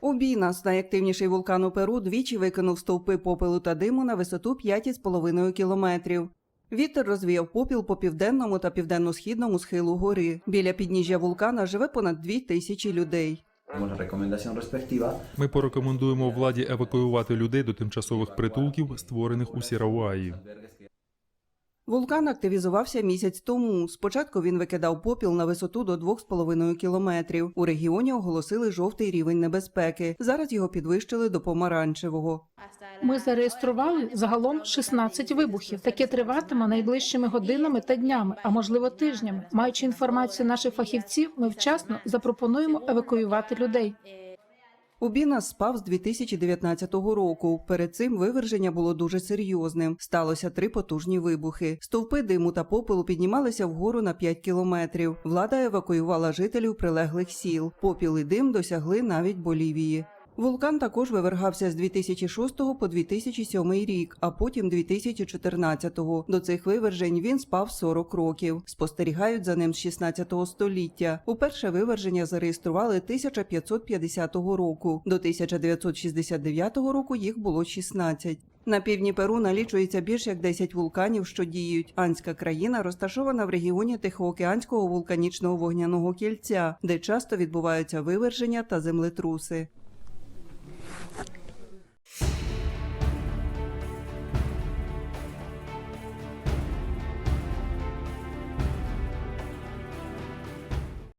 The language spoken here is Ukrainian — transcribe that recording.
Убінас, найактивніший вулкан у Перу, двічі викинув стовпи попелу та диму на висоту 5,5 кілометрів. Вітер розвіяв попіл по південному та південно-східному схилу гори. Біля підніжжя вулкана живе понад дві тисячі людей. Ми порекомендуємо владі евакуювати людей до тимчасових притулків, створених у Сіравуаї. Вулкан активізувався місяць тому. Спочатку він викидав попіл на висоту до 2,5 кілометрів. У регіоні оголосили жовтий рівень небезпеки. Зараз його підвищили до помаранчевого. Ми зареєстрували загалом 16 вибухів. Таке триватиме найближчими годинами та днями, а можливо тижнями. Маючи інформацію наших фахівців, ми вчасно запропонуємо евакуювати людей. Убінас спав з 2019 року. Перед цим виверження було дуже серйозним. Сталося три потужні вибухи. Стовпи диму та попелу піднімалися вгору на 5 кілометрів. Влада евакуювала жителів прилеглих сіл. Попіл і дим досягли навіть Болівії. Вулкан також вивергався з 2006 по 2007 рік, а потім 2014. До цих вивержень він спав 40 років. Спостерігають за ним з 16 століття. Уперше виверження зареєстрували 1550 року. До 1969 року їх було 16. На півдні Перу налічується більш як 10 вулканів, що діють. Анська країна розташована в регіоні Тихоокеанського вулканічного вогняного кільця, де часто відбуваються виверження та землетруси.